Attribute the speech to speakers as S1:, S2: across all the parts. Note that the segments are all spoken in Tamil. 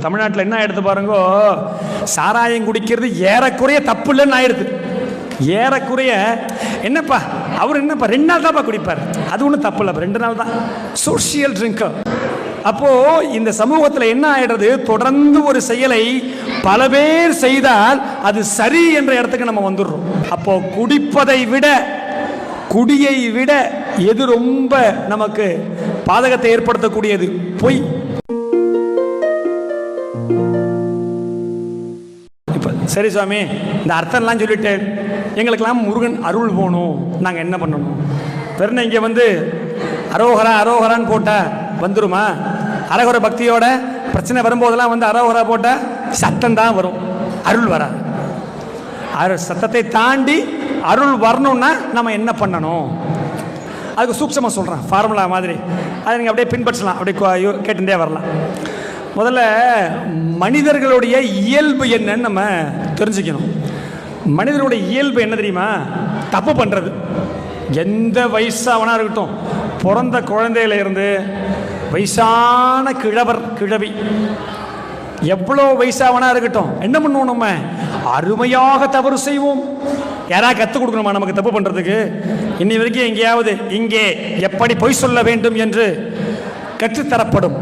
S1: தமிழ்நாட்டில் என்ன ஆயிடுது பாருங்கோ? சாராயம் குடிக்கிறது ஏறக்குறைய தப்பு இல்லைன்னு ஆயிடுது. ஏறக்குறைய என்னப்பா அவர் என்னப்பா ரெண்டு நாள் தான்ப்பா குடிப்பார். அது ஒன்றும் தப்பு இல்லை ரெண்டு நாள் தான். சோஷியல் ட்ரிங்கர் அப்போ இந்த சமூகத்தில் என்ன ஆயிடுறது? தொடர்ந்து ஒரு செயலை பல பேர் செய்தால் அது சரி என்ற இடத்துக்கு நம்ம வந்துடுறோம். அப்போ குடிப்பதை விட குடியை விட எது ரொம்ப நமக்கு பாதகத்தை ஏற்படுத்தக்கூடியது? பொய். சரி சுவாமி இந்த அர்த்தம்லாம் சொல்லிட்டு எங்களுக்கெல்லாம் முருகன் அருள் போகணும். நாங்கள் என்ன பண்ணணும்? பெருன இங்கே வந்து அரோகரா அரோகரான்னு போட்டால் வந்துருமா? அரகுர பக்தியோட பிரச்சனை வரும்போதெல்லாம் வந்து அரோகரா போட்டால் சத்தம் தான் வரும். அருள் வராது. அரு சத்தத்தை தாண்டி அருள் வரணும்னா நம்ம என்ன பண்ணணும்? அதுக்கு சூக்ஷமாக சொல்கிறேன் ஃபார்முலா மாதிரி. அதை நீங்கள் அப்படியே பின்பற்றலாம். அப்படியே கேட்டுட்டே வரலாம். முதல்ல மனிதர்களுடைய இயல்பு என்னன்னு நம்ம தெரிஞ்சுக்கணும். மனிதனுடைய இயல்பு என்ன தெரியுமா? தப்பு பண்ணுறது எந்த வயசாவனா இருக்கட்டும் பிறந்த குழந்தையில இருந்து வயசான கிழவர் கிழவி எவ்வளோ வயசாவனா இருக்கட்டும் என்ன பண்ணுவோம் நம்ம? அருமையாக தவறு செய்வோம். யாராவது கற்றுக் கொடுக்கணுமா நமக்கு தப்பு பண்ணுறதுக்கு இன்னி வரைக்கும் எங்கேயாவது இங்கே எப்படி பொய் சொல்ல வேண்டும் என்று கற்றுத்தரப்படும்.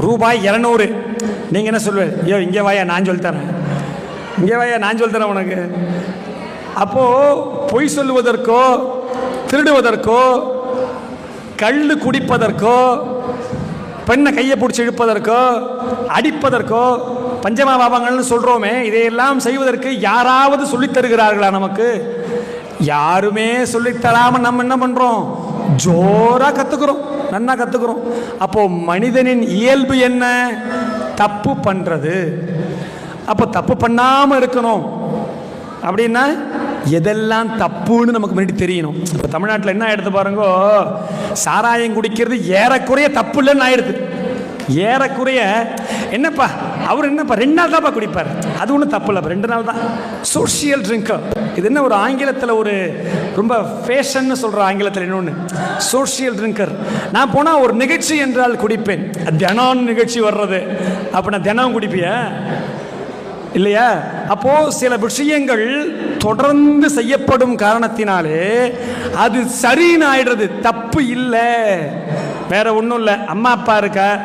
S1: ரூபாய் இரநூறு. நீங்கள் என்ன சொல்லுவேன் ஐயோ இங்கே வாயா நான் சொல்லித்தரேன் இங்கே வாயா நான் சொல்லித்தரேன் உனக்கு. அப்போது பொய் சொல்லுவதற்கோ திருடுவதற்கோ கள்ளு குடிப்பதற்கோ பெண்ணை கையை பிடிச்சி இழுப்பதற்கோ அடிப்பதற்கோ பஞ்சமா பாபங்கள்னு சொல்கிறோமே இதையெல்லாம் செய்வதற்கு யாராவது சொல்லித் தருகிறார்களா நமக்கு? யாருமே சொல்லித்தராமல் நம்ம என்ன பண்ணுறோம் ஜோராக கற்றுக்குறோம் நன்னா கற்றுக்குறோம் அப்போ மனிதனின் இயல்பு என்ன? தப்பு பண்ணுறது அப்போ தப்பு பண்ணாமல் இருக்கணும். அப்படின்னா எதெல்லாம் தப்புன்னு நமக்கு முன்னாடி தெரியணும். இப்போ தமிழ்நாட்டில் என்ன ஆயிடுது பாருங்கோ? சாராயம் குடிக்கிறது ஏறக்குறைய தப்பு இல்லைன்னு ஆயிடுது. ஏறக்குறைய என்னப்பா? அவர் என்னப்பா? ரெண்டு நாள் தான்ப்பா குடிப்பார். அது ஒன்றும் தப்பு இல்லை. ரெண்டு நாள் தான். சோஷியல் ட்ரிங்கர் இது என்ன ஒரு ஆங்கிலத்தில் ஒரு ரொம்ப ஃபேஷன்னு சொல்கிற ஆங்கிலத்தில் இன்னொன்று சோஷியல் ட்ரிங்கர் நான் போனால் ஒரு நிகழ்ச்சி என்றால் குடிப்பேன். தினம் நிகழ்ச்சி வர்றது. அப்போ நான் தினம் குடிப்பியா? இல்லையா? அப்போது சில விஷயங்கள் தொடர்ந்து செய்யப்படும் காரணத்தினாலே அது சரின்னு ஆயிடுறது தப்பு இல்லை. வேற ஒன்றும் இல்லை. அம்மா அப்பா இருக்கா?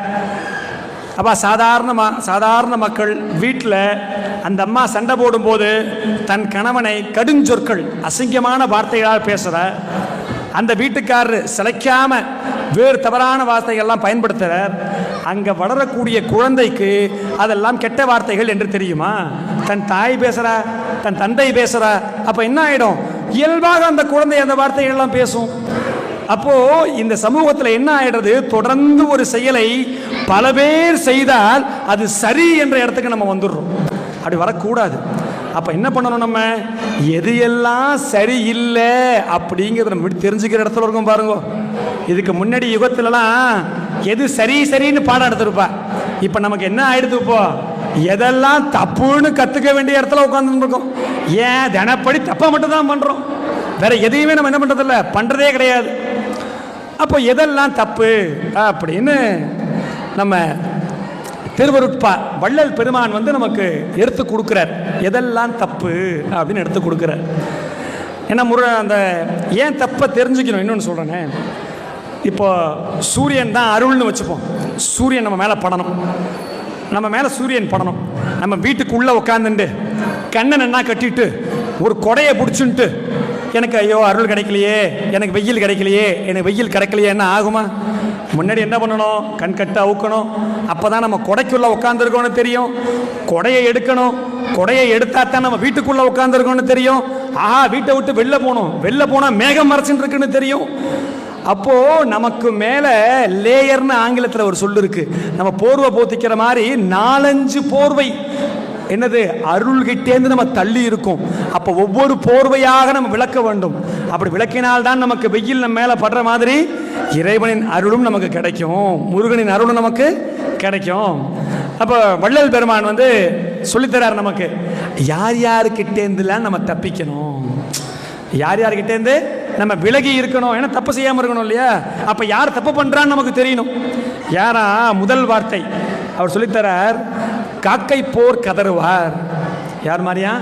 S1: அப்போ சாதாரணமாக சாதாரண மக்கள் வீட்டில் அந்த அம்மா சண்டை போடும்போது தன் கணவனை கடுஞ்சொற்கள் அசிங்கமான வார்த்தைகளால் பேசுகிற அந்த வீட்டுக்காரர் சிலைக்காம வேறு தவறான வார்த்தைகள்லாம் பயன்படுத்துகிறார் அங்கே வளரக்கூடிய குழந்தைக்கு அதெல்லாம் கெட்ட வார்த்தைகள் என்று தெரியுமா? தன் தாய் பேசுகிறா தன் தந்தை பேசுகிறா அப்போ என்ன ஆகிடும் இயல்பாக அந்த குழந்தை அந்த வார்த்தைகள்லாம் பேசும். அப்போ இந்த சமூகத்தில் என்ன ஆயிடுறது? தொடர்ந்து ஒரு செயலை பல பேர் செய்தால் அது சரி என்ற இடத்துக்கு நம்ம வந்துடுறோம். அப்படி வரக்கூடாது. அப்போ என்ன பண்ணணும் நம்ம? எது எல்லாம் இல்லை அப்படிங்கிறத நம்ம தெரிஞ்சுக்கிற இடத்துல இருக்கும் பாருங்க. இதுக்கு முன்னாடி யுகத்துலலாம் எது சரி சரின்னு பாடம் எடுத்திருப்பா. இப்போ நமக்கு என்ன ஆயிடுது இப்போ? எதெல்லாம் தப்புன்னு கற்றுக்க வேண்டிய இடத்துல உட்காந்துருக்கோம் ஏன்? தினப்படி தப்பாக மட்டும் தான் பண்ணுறோம் வேற எதையுமே நம்ம என்ன பண்ணுறதில்ல பண்ணுறதே கிடையாது. அப்போ எதெல்லாம் தப்பு? அப்படின்னு நம்ம திருவருட்பா வள்ளல் பெருமான் வந்து நமக்கு எடுத்து கொடுக்குறார். எதெல்லாம் தப்பு? அப்படின்னு எடுத்து கொடுக்குறார். ஏன்னா முரு அந்த ஏன் தப்பை தெரிஞ்சுக்கணும்? இன்னொன்று சொல்கிறேனே இப்போ சூரியன் தான் அருள்னு வச்சுப்போம். சூரியன் நம்ம மேலே படணும். நம்ம மேலே சூரியன் படணும். நம்ம வீட்டுக்குள்ளே உட்காந்துட்டு கண்ணை நன்னா கட்டிட்டு ஒரு கொடையை பிடிச்சுன்ட்டு எனக்கு ஐயோ அருள் கிடைக்கலையே எனக்கு வெயில் கிடைக்கலையே எனக்கு வெயில் கிடைக்கலையே என்ன ஆகுமா? முன்னாடி என்ன பண்ணணும்? கண் கட்டு அவுக்கணும். அப்போ தான் நம்ம கொடைக்குள்ளே உட்காந்துருக்கோன்னு தெரியும். கொடையை எடுக்கணும். கொடையை எடுத்தா தான் நம்ம வீட்டுக்குள்ளே உட்காந்துருக்கோன்னு தெரியும். ஆஹா வீட்டை விட்டு வெளில போகணும். வெளில போனால் மேகம் மறைச்சுன்னு இருக்குன்னு தெரியும். அப்போது நமக்கு மேலே லேயர்னு ஆங்கிலத்தில் ஒரு சொல்லு இருக்குது நம்ம போர்வை போத்திக்கிற மாதிரி நாலஞ்சு போர்வை. என்னது? அருள்கிட்டேந்து நம்ம தள்ளி இருக்கும். அப்போ ஒவ்வொரு போர்வையாக நம்ம விளக்க வேண்டும். அப்படி விளக்கினால்தான் நமக்கு வெயில் நம்ம மேலே படுற மாதிரி இறைவனின் அருளும் நமக்கு கிடைக்கும். முருகனின் அருளும் நமக்கு கிடைக்கும். அப்போ வள்ளல் பெருமான் வந்து சொல்லித்தரார் நமக்கு யார் யாருக்கிட்டேருந்துலாம் நம்ம தப்பிக்கணும்? யார் யார்கிட்டேருந்து நம்ம விலகி இருக்கணும்? ஏன்னா தப்பு செய்யாமல் இருக்கணும் இல்லையா? அப்போ யார் தப்பு பண்ணுறான்னு நமக்கு தெரியணும். யாரா? முதல் வார்த்தை. அவர் சொல்லித்தரார் காக்கை போர் கதறுவார். யார் மாதிரியா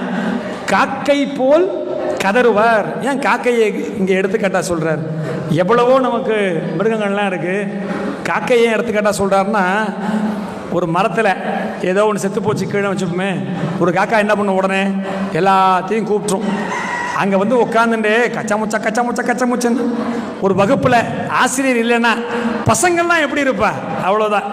S1: காக்கை போல் கதறுவார். ஏன் காக்கையை இங்கே எடுத்துக்காட்டா சொல்கிறார் எவ்வளவோ நமக்கு மிருகங்கள்லாம் இருக்குது காக்கையை எடுத்துக்காட்டா சொல்கிறாருன்னா ஒரு மரத்தில் ஏதோ ஒன்று செத்து போச்சு கீழே வச்சுப்போமே. ஒரு காக்கா என்ன பண்ணும் உடனே? எல்லாத்தையும் கூப்பிட்ரும் அங்கே வந்து உட்காந்துட்டு கச்சா முச்சா கச்சா முச்சா கச்சா முச்சன்னு. ஒரு வகுப்பில் ஆசிரியர் இல்லைன்னா பசங்கள்லாம் எப்படி இருப்பா? அவ்வளோதான்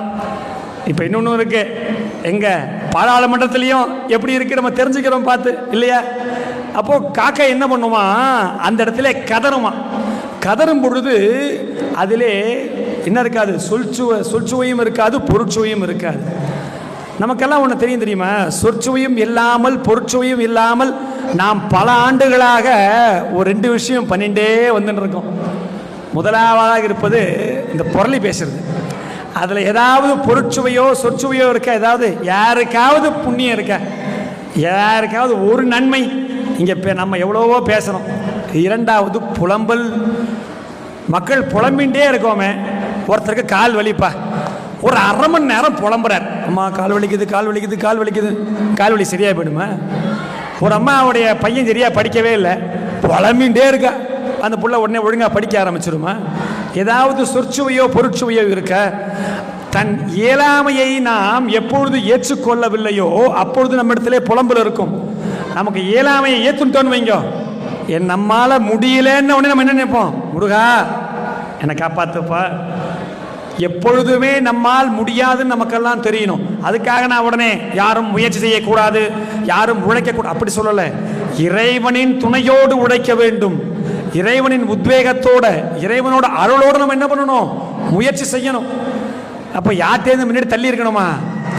S1: இப்போ இன்னொன்று இருக்குது எங்கே? பாராளுமன்றத்துலேயும் எப்படி இருக்கு நம்ம தெரிஞ்சுக்கிறோம் பார்த்து இல்லையா? அப்போது காக்கா என்ன பண்ணுமா? அந்த இடத்துல கதறுமா. கதறும் பொழுது அதிலே என்ன இருக்காது? சொல்ச்சுவ சொல்சுவையும் இருக்காது பொருட்சுவையும் இருக்காது. நமக்கெல்லாம் ஒன்று தெரியும் தெரியுமா? சொற்சுவையும் இல்லாமல் பொருட்சுவையும் இல்லாமல் நாம் பல ஆண்டுகளாக ஒரு ரெண்டு விஷயம் பண்ணிகிட்டே வந்துட்டு இருக்கோம். முதலாவதாக இருப்பது இந்த புரளி பேசுறது. அதில் ஏதாவது பொருட்சுவையோ சொற்சுவையோ இருக்கா? ஏதாவது? யாருக்காவது புண்ணியம் இருக்கா? யாருக்காவது ஒரு நன்மை. இங்கே நம்ம எவ்வளவோ பேசுகிறோம் இரண்டாவது புலம்பல். மக்கள் புலம்பின்ண்டே இருக்கோமே. ஒருத்தருக்கு கால் வலிப்பா. ஒரு அரை மணி நேரம் புலம்புறார். அம்மா கால் வலிக்குது கால் வலிக்குது கால் வலிக்குது. கால் வலி சரியாக போயிடுமா? ஒரு அம்மாவுடைய பையன் சரியாக படிக்கவே இல்லை. புலம்பின்ண்டே இருக்கா. அந்த புள்ள உடனே ஒழுங்காக படிக்க ஆரம்பிச்சிருமா? ஏதாவது சொற்சுவையோ பொருட்சுவையோ இருக்க தன் இயலாமையை நாம் எப்பொழுது ஏற்றுக்கொள்ளவில்லையோ அப்பொழுது நம்மிடத்திலே புலம்பல் இருக்கும். நமக்கு இயலாமையை ஏற்றுட்டோன்னு வைங்க. என் நம்மால முடியலன்னு உடனே நம்ம என்ன நினைப்போம்? முருகா என்னை காப்பாத்துப்பா. எப்பொழுதுமே நம்மால் முடியாதுன்னு நமக்கெல்லாம் தெரியணும். அதுக்காக நான் உடனே யாரும் முயற்சி செய்யக்கூடாது யாரும் உழைக்கக்கூடாது அப்படி சொல்லலை. இறைவனின் துணையோடு உழைக்க வேண்டும். இறைவனின் உத்வேகத்தோட இறைவனோட அருளோடு நம்ம என்ன பண்ணணும்? முயற்சி செய்யணும். அப்போ யார்ட்டேருந்து முன்னாடி தள்ளி இருக்கணுமா?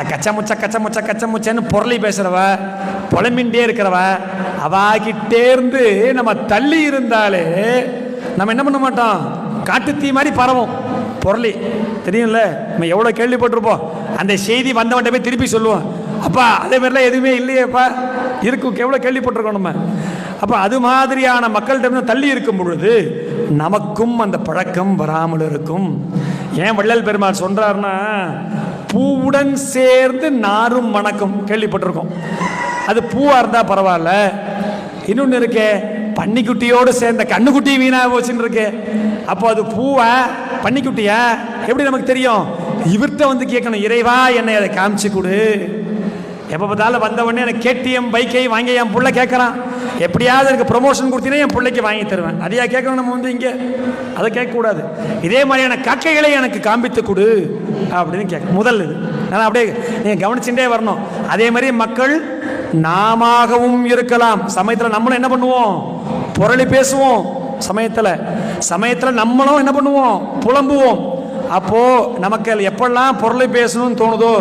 S1: கச்ச முச்ச கச்ச முச்ச கச்ச முச்சன்னு பொருளை பேசுகிறவ புலம்பின்ண்டே இருக்கிறவ அவாகிட்டேருந்து நம்ம தள்ளி இருந்தாலே நம்ம என்ன பண்ண மாட்டோம்? காட்டுத்தீ மாதிரி பரவும். பொருளி. தெரியும்ல? நம்ம எவ்வளோ கேள்விப்பட்டிருப்போம். அந்த செய்தி வந்தவன்ட்ட போய் திருப்பி சொல்லுவோம். அப்பா அதே மாதிரிலாம் எதுவுமே இல்லையேப்பா. இருக்கும் எவ்வளோ கேள்விப்பட்டிருக்கோம் நம்ம. அப்போ அது மாதிரியான மக்கள்கிட்ட தள்ளி இருக்கும் பொழுது நமக்கும் அந்த பழக்கம் வராமல் இருக்கும். ஏன் வள்ளல் பெருமாள் சொல்றாருன்னா பூவுடன் சேர்ந்து நாரும் வணக்கம் கேள்விப்பட்டிருக்கோம். அது பூவா இருந்தா பரவாயில்ல. இன்னொன்று இருக்கே பன்னிக்குட்டியோடு சேர்ந்த கண்ணுக்குட்டி வீணா போச்சுன்னு இருக்கு. அப்போ அது பூவா பன்னிக்குட்டியா? எப்படி நமக்கு தெரியும்? இவர்கிட்ட வந்து கேட்கணும் இறைவா என்னை அதை காமிச்சு கொடு. எப்போ பார்த்தாலும் வந்த உடனே எனக்கு கேடிஎம் பைக்கை வாங்கி என் புள்ள கேட்குறான். எப்படியாவது எனக்கு ப்ரொமோஷன் கொடுத்தீங்கன்னா என் பிள்ளைக்கு வாங்கி தருவேன். அதையா கேட்கணும் நம்ம வந்து இங்கே? அதை கேட்கக்கூடாது. இதே மாதிரியான கக்கைகளை எனக்கு காண்பித்து கொடு அப்படின்னு கேட்க முதல் இது. நான் அப்படியே நீங்கள் கவனிச்சுட்டே வரணும். அதே மாதிரி மக்கள் நாமாகவும் இருக்கலாம். சமயத்தில் நம்மளும் என்ன பண்ணுவோம்? புரளி பேசுவோம் சமயத்தில். சமயத்தில் நம்மளும் என்ன பண்ணுவோம்? புலம்புவோம். அப்போது நமக்கு எப்பெல்லாம் பொருளை பேசணும்னு தோணுதோ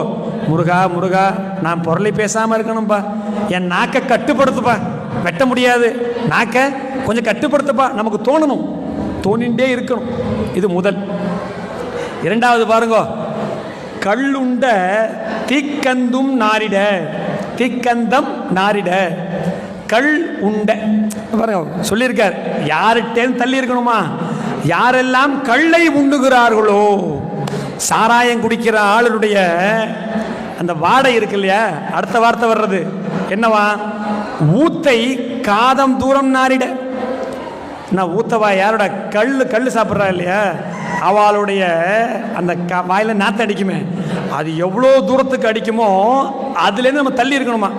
S1: முருகா முருகா நான் பொருளை பேசாமல் இருக்கணும்ப்பா என் நாக்கை கட்டுப்படுத்துப்பா. வெட்ட முடியாது. நாக்கை கொஞ்சம் கட்டுப்படுத்துப்பா. நமக்கு தோணணும். தோணிண்டே இருக்கணும். இது முதல். இரண்டாவது பாருங்க. கல்லுண்ட தீக்கந்தும் நாரிட. தீக்கந்தம் நாரிட. கள் உண்ட. பாருங்க சொல்லியிருக்கார். யார்கிட்டேன்னு தள்ளி இருக்கணுமா? யாரெல்லாம் கள்ளை உண்டுகிறார்களோ சாராயம் குடிக்கிற ஆளுடைய அந்த வாடை இருக்கு இல்லையா? அடுத்த வார்த்தை வர்றது. என்னவா? ஊத்தை காதம் தூரம் நாரிட நான் ஊத்தவா? யாரோட கல் கல் சாப்பிட்றா இல்லையா? அவளுடைய அந்த க வாயில் நாற்று அடிக்குமே. அது எவ்வளோ தூரத்துக்கு அடிக்குமோ அதுலேருந்து நம்ம தள்ளி இருக்கணுமா?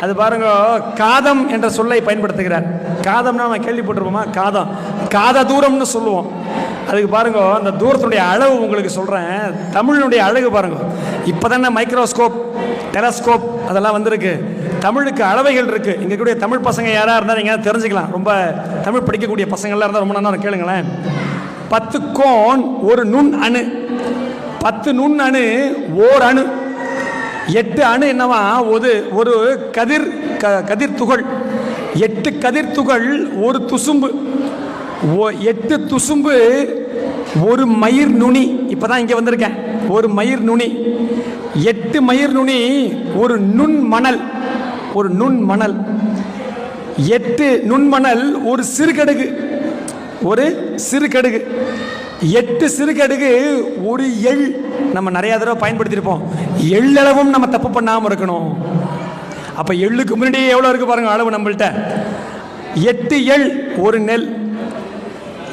S1: அது பாருங்க காதம் என்ற சொல்லை பயன்படுத்துகிறார். காதம்னா நம்ம கேள்விப்பட்டிருப்போமா? காதம். காத தூரம்னு சொல்லுவோம். அதுக்கு பாருங்க அந்த தூரத்தினுடைய அளவு உங்களுக்கு சொல்கிறேன் தமிழினுடைய அழகு பாருங்க. இப்போ தானே மைக்ரோஸ்கோப் டெலஸ்கோப் அதெல்லாம் வந்திருக்கு. தமிழுக்கு அளவைகள் இருக்குது இங்கே கூடிய தமிழ் பசங்க யாராக இருந்தால் நீங்கள் தெரிஞ்சுக்கலாம். ரொம்ப தமிழ் படிக்கக்கூடிய பசங்கள்லாம் இருந்தால் ரொம்ப நல்லா கேளுங்களேன். பத்து கோன் ஒரு நுண் அணு. பத்து நுண் அணு ஓர் அணு. எட்டு அணு என்னவா? ஒரு ஒரு கதிர் க கதிர் துகள் எட்டு கதிர் துகள் ஒரு துசும்பு. எட்டு துசும்பு ஒரு மயிர் நுனி. இப்பதான் இங்க வந்திருக்கேன். ஒரு மயிர் நுனி. எட்டு மயிர் நுனி ஒரு நுண் மணல். ஒரு நுண் மணல். எட்டு நுண்மணல் ஒரு சிறுகடுகு. ஒரு சிறுகடுகு. எட்டு சிறுகடுகு ஒரு எள். நம்ம நிறைய தடவை பயன்படுத்தியிருப்போம். எள்ளளவும் நம்ம தப்பு பண்ணாமல் இருக்கணும். அப்போ எள்ளுக்கு முன்னாடியே எவ்வளோ இருக்கு பாருங்க அளவு நம்மள்ட்ட. எட்டு எள் ஒரு நெல்.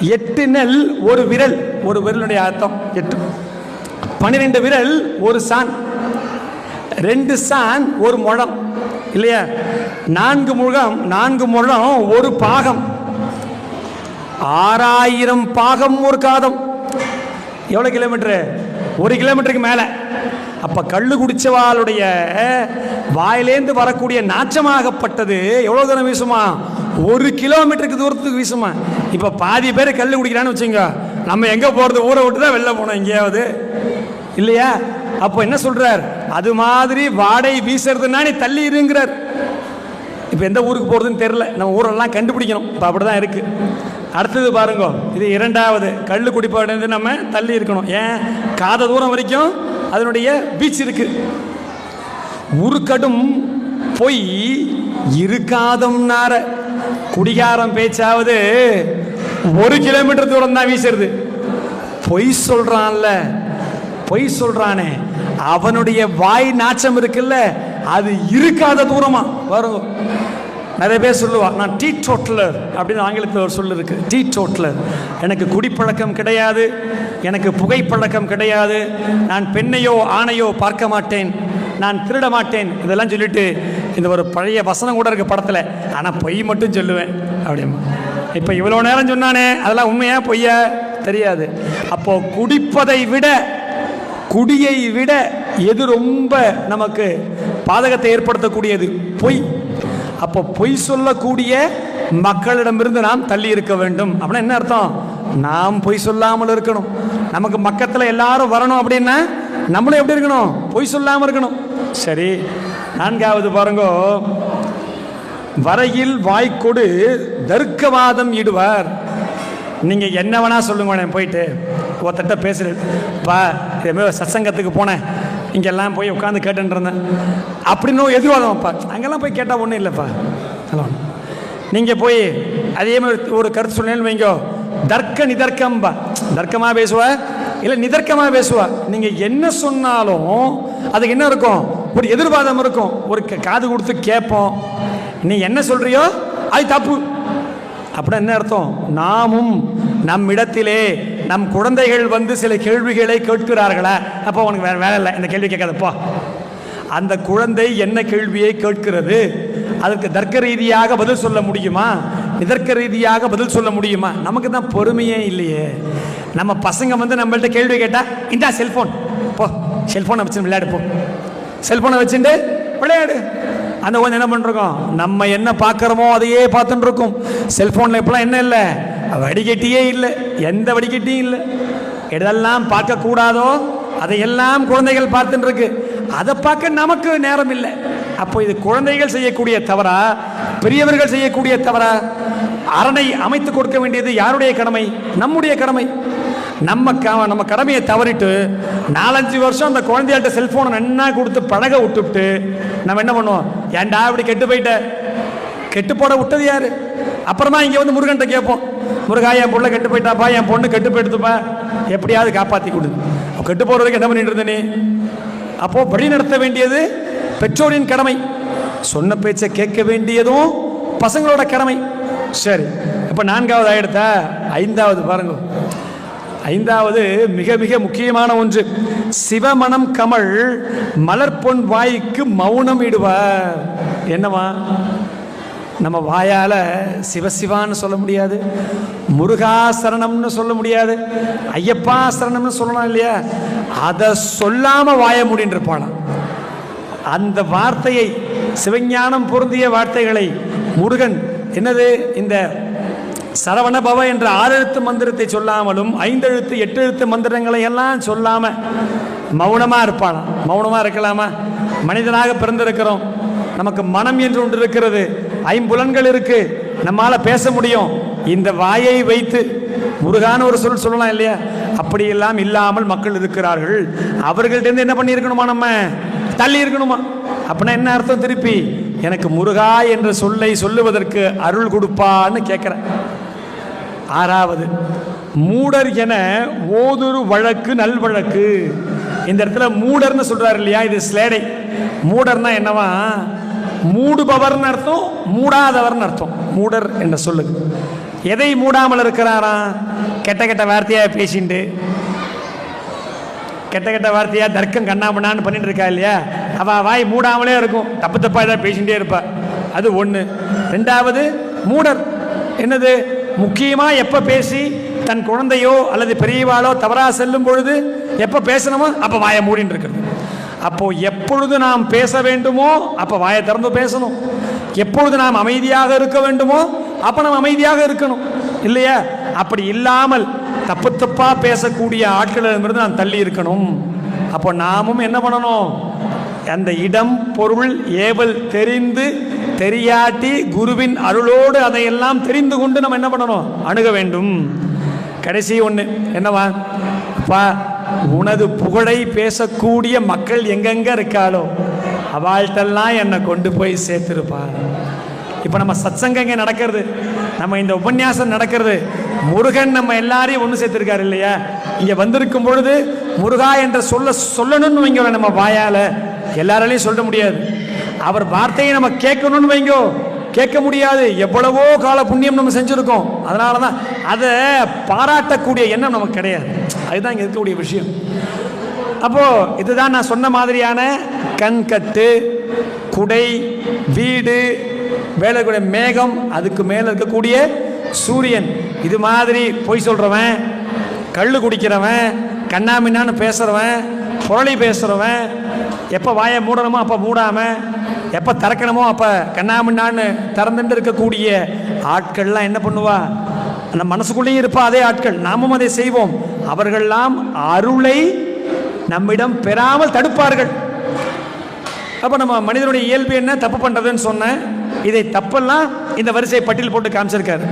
S1: எட்டு நெல் ஒரு விரல். ஒரு விரலுடைய அர்த்தம் எட்டு. பன்னிரெண்டு விரல் ஒரு சான். ரெண்டு சான் ஒரு முழம். இல்லையா? நான்கு முழம் நான்கு முழம் ஒரு பாகம். ஆறாயிரம் பாகம் ஒரு காதம். எவ்வளோ கிலோமீட்டரு? ஒரு கிலோமீட்டருக்கு மேலே. அப்போ கள்ளு குடிச்சவாளுடைய வாயிலேந்து வரக்கூடிய நாச்சமாகப்பட்டது எவ்வளோ தூரம் வீசுமா? ஒரு கிலோமீட்டருக்கு தூரத்துக்கு வீசுமா? இப்போ பாதி பேர் கல் குடிக்கிறான்னு வச்சுங்க நம்ம எங்கே போகிறது ஊரை விட்டு தான் வெளில போனோம் எங்கேயாவது. இல்லையா? அப்போ என்ன சொல்கிறார் அது மாதிரி வாடை வீசுறதுன்னா நீ தள்ளி இருங்கிறார். இப்போ எந்த ஊருக்கு போகிறதுன்னு தெரில நம்ம ஊரெல்லாம் கண்டுபிடிக்கணும். இப்போ அப்படி தான் இருக்குது அடுத்தது பாருங்க. இது இரண்டாவது. கல் குடிப்பாடு நம்ம தள்ளி இருக்கணும். ஏன்? காத தூரம் வரைக்கும் அதனுடைய பீச் இருக்கு. உருக்கடும் பொய் இருக்காதம் நார குடிகாரம் பேச்சாவது ஒரு கிலோமீட்டர் தூரம் தான் வீசுறது. பொய் சொல்றான்ல. பொய் சொல்றானே. அவனுடைய வாய் நாச்சம் இருக்குல்ல அது இருக்காத தூரமா. வரும் நிறைய பேர் சொல்லுவா நான் டீ டோட்லர் அப்படின்னு ஆங்கிலத்தில் ஒரு சொல்லு இருக்கு. டீ டோட்லர் எனக்கு குடிப்பழக்கம் கிடையாது. எனக்கு புகைப்பழக்கம் கிடையாது. நான் பெண்ணையோ ஆணையோ பார்க்க மாட்டேன். நான் திருட மாட்டேன் இதெல்லாம் சொல்லிட்டு இந்த ஒரு பழைய வசனம் கூட இருக்குது படத்தில். ஆனால் பொய் மட்டும் சொல்லுவேன். அப்படிமா. இப்போ இவ்வளோ நேரம் சொன்னானே அதெல்லாம் உண்மையா பொய்யா? தெரியாது. அப்போது குடிப்பதை விட குடியை விட எது ரொம்ப நமக்கு பாதகத்தை ஏற்படுத்தக்கூடியது? பொய். அப்போ பொய் சொல்லக்கூடிய மக்களிடமிருந்து நாம் தள்ளி இருக்க வேண்டும். அப்படின்னா என்ன அர்த்தம்? நாம் பொய் சொல்லாமல் இருக்கணும். நமக்கு மக்கத்தில் எல்லாரும் வரணும் அப்படின்னா நம்மளும் எப்படி இருக்கணும்? பொய் சொல்லாமல் இருக்கணும். சரி நான்காவது பாருங்க. வரையில் வாய்க்கொடு தர்க்கவாதம் இடுவார். நீங்கள் என்ன வேணா சொல்லுங்க போயிட்டு. ஒருத்தட்ட பேசுகிறேன் பா இதேமாதிரி சத்சங்கத்துக்கு போனேன். இங்கெல்லாம் போய் உட்காந்து கேட்டுட்டு இருந்தேன். அப்படின்னு எதிர்வாதம் அப்பா அங்கெல்லாம் போய் கேட்டால் ஒன்றும் இல்லைப்பா. ஹலோ. நீங்கள் போய் அதே மாதிரி ஒரு கருத்து சொன்னேன்னு வைங்கோ. தர்க்க நிதர்க்கம்பா. தர்க்கமாக பேசுவேன் இல்லை நிதர்க்கமாக பேசுவா. நீங்கள் என்ன சொன்னாலும் அதுக்கு என்ன இருக்கும்? ஒரு எதிர்வாதம் இருக்கும். ஒரு க- காது கொடுத்து கேட்போம். நீ என்ன சொல்றியோ அது தப்பு. அப்படின்னா என்ன அர்த்தம்? நாமும் நம் இடத்திலே நம் குழந்தைகள் வந்து சில கேள்விகளை கேட்கிறார்களா? அப்போ உனக்கு வேற வேலை இல்லை. இந்த கேள்வி கேட்காதப்போ அந்த குழந்தை என்ன கேள்வியை கேட்கிறது? அதுக்கு தர்க்க ரீதியாக பதில் சொல்ல முடியுமா? இதற்கு ரீதியாக பதில் சொல்ல முடியுமா? நமக்கு தான் பொறுமையே இல்லையே. நம்ம பசங்க வந்து நம்மள்ட்ட கேள்வி கேட்டால் இந்தா செல்ஃபோன் போ செல்ஃபோனை வச்சு விளையாடுப்போம் செல்ஃபோனை வச்சுட்டு விளையாடு. அந்த கொஞ்சம் என்ன பண்ணிருக்கோம் நம்ம என்ன பார்க்குறோமோ அதையே பார்த்துட்டு இருக்கோம். செல்ஃபோனில் இப்போலாம் என்ன இல்லை? வடிகட்டியே இல்லை. எந்த வடிகட்டியும் இல்லை. எதெல்லாம் பார்க்கக்கூடாதோ அதையெல்லாம் குழந்தைகள் பார்த்துட்டு இருக்கு. அதை பார்க்க நமக்கு நேரம் இல்லை. அப்போ இது குழந்தைகள் செய்யக்கூடிய தவறா? பெரியவர்கள் செய்யக்கூடிய தவறா? அரணை அமைத்து கொடுக்க வேண்டியது யாருடைய கடமை? நம்முடைய கடமை. நம்ம க நம்ம கடமையை தவறிட்டு நாலஞ்சு வருஷம் அந்த குழந்தையாட்ட செல்ஃபோனை நன்னா கொடுத்து பழக விட்டுவிட்டு நம்ம என்ன பண்ணுவோம்? ஏன்டா இப்படி கெட்டு போயிட்ட? கெட்டு போட விட்டது யாரு? அப்புறமா இங்கே வந்து முருகன்ட்ட கேட்போம். முருகா என் பொண்ணை கெட்டு போயிட்டாப்பா என் பொண்ணு கெட்டு போயிடுதுப்பா. எப்படியாவது காப்பாற்றி கொடு. கெட்டு போகிறதுக்கு என்ன பண்ணிட்டு இருந்த நீ? வழி நடத்த வேண்டியது பெற்றோரின் கடமை. சொன்ன பேச்சை கேட்க வேண்டியதும் பசங்களோட கடமை. சரி. இப்போ நான்காவது ஆயிடுத்தா ஐந்தாவது பாருங்க. ஐந்தாவது மிக மிக முக்கியமான ஒன்று. சிவமணம் கமல் மலர்பொன் வாய்க்கு மௌனம் இடுவார். என்னவா? நம்ம வாயால் சிவசிவான்னு சொல்ல முடியாது. முருகா சரணம்னு சொல்ல முடியாது. ஐயப்பா சரணம்னு சொல்லலாம் இல்லையா? அதை சொல்லாம வாய முடின்னு இருப்பாளாம். அந்த வார்த்தையை சிவஞானம் பொருந்திய வார்த்தைகளை முருகன் என்னது இந்த சரவணபவ என்ற ஆறெழுத்து மந்திரத்தை சொல்லாமலும் ஐந்தெழுத்து எட்டு எழுத்து மந்திரங்களை எல்லாம் சொல்லாம மௌனமா இருப்பானா? மௌனமா இருக்கலாமா? மனிதனாக பிறந்திருக்கிறோம். நமக்கு மனம் என்று ஒன்று இருக்கிறது. ஐம்புலன்கள் இருக்கு. நம்மால பேச முடியும். இந்த வாயை வைத்து முருகான ஒரு சொல் சொல்லலாம் இல்லையா? அப்படியெல்லாம் இல்லாமல் மக்கள் இருக்கிறார்கள். அவர்கள்ட்ட என்ன பண்ணியிருக்கணுமா நம்ம? தள்ளி இருக்கணுமா? அப்படின்னா என்ன அர்த்தம் திருப்பி? எனக்கு முருகா என்ற சொல்லை சொல்லுவதற்கு அருள் கொடுப்பான்னு கேட்குறேன் ஆறாவது மூடர் என ஓதுரு வழக்கு நல்வழக்கு இந்த இடத்துல மூடர்னு சொல்றாரு இல்லையா? இது ஸ்லேடை மூடர்னா என்னவா? மூடுபவர்னு அர்த்தம் மூடாதவர்னு அர்த்தம். மூடர் என்ற சொல்லுக்கு எதை மூடாமல் இருக்கிறாராம் கெட்ட கெட்ட வார்த்தையாக பேசிண்டு. கெட்ட கெட்ட வார்த்தையாக தர்க்கம் கண்ணாமண்ணான்னு பண்ணிட்டு இருக்கா இல்லையா? அவள் வாய் மூடாமலே இருக்கும். தப்பு தப்பாக ஏதாவது பேசிகிட்டே இருப்பா. அது ஒன்று ரெண்டாவது மூடர். என்னது? முக்கியமாக எப்போ பேசி தன் குழந்தையோ அல்லது பெரியவாளோ தவறாக செல்லும் பொழுது எப்போ பேசணுமோ அப்போ வாயை மூடின்னு இருக்கிறது. அப்போ எப்பொழுது நாம் பேச வேண்டுமோ அப்போ வாயை திறந்து பேசணும். எப்பொழுது நாம் அமைதியாக இருக்க வேண்டுமோ அப்போ நாம் அமைதியாக இருக்கணும். இல்லையா? அப்படி இல்லாமல் தப்பு தப்பாக பேசக்கூடிய ஆட்களிடமிருந்து நாம் தள்ளி இருக்கணும். அப்போ நாமும் என்ன பண்ணணும்? அந்த இடம் பொருள் ஏவல் தெரிந்து தெரியாட்டி குருவின் அருளோடு அதையெல்லாம் தெரிந்து கொண்டு நம்ம என்ன பண்ணணும்? அணுக வேண்டும். கடைசி ஒன்று என்னவா? அப்பா உனது புகழை பேசக்கூடிய மக்கள் எங்கெங்க இருக்காளோ அவள்கிட்டெல்லாம் என்னை கொண்டு போய் சேர்த்துருப்பா. இப்போ நம்ம சத்சங்கம் இங்கே நடக்கிறது? நம்ம இந்த உபன்யாசம் நடக்கிறது முருகன் நம்ம எல்லாரையும் ஒன்று சேர்த்துருக்காரு இல்லையா? இங்கே வந்திருக்கும் பொழுது முருகா என்ற சொல்ல சொல்லணும்னு வைங்க நம்ம வாயால். எல்லாராலையும் சொல்ல முடியாது. அவர் வார்த்தையை நம்ம கேட்கணும்னு வைங்கோ. கேட்க முடியாது. எவ்வளவோ கால புண்ணியம் நம்ம செஞ்சுருக்கோம். அதனால தான் அதை பாராட்டக்கூடிய எண்ணம் நமக்கு கிடையாது. அதுதான் இங்கே இருக்கக்கூடிய விஷயம். அப்போது இதுதான் நான் சொன்ன மாதிரியான கண்கட்டு குடை வீடு வேலைக்கூடிய மேகம் அதுக்கு மேலே இருக்கக்கூடிய சூரியன். இது மாதிரி பொய் சொல்கிறவன் கல் குடிக்கிறவன் கண்ணாமின்னான்னு பேசுகிறவன் புரளி பேசுகிறவன் எப்போ வாயை மூடணுமோ அப்போ மூடாமல் எப்போ திறக்கணுமோ அப்போ கண்ணாமண்ணான்னு திறந்துட்டு இருக்கக்கூடிய ஆட்கள்லாம் என்ன பண்ணுவா? அந்த மனசுக்குள்ளேயும் இருப்பா அதே ஆட்கள். நாமும் அதை செய்வோம். அவர்கள்லாம் அருளை நம்மிடம் பெறாமல் தடுப்பார்கள். அப்போ நம்ம மனிதனுடைய இயல்பு என்ன? தப்பு பண்ணுறதுன்னு சொன்னேன். இதை தப்பெல்லாம் இந்த வரிசை பட்டியல் போட்டு காமிச்சிருக்காரு.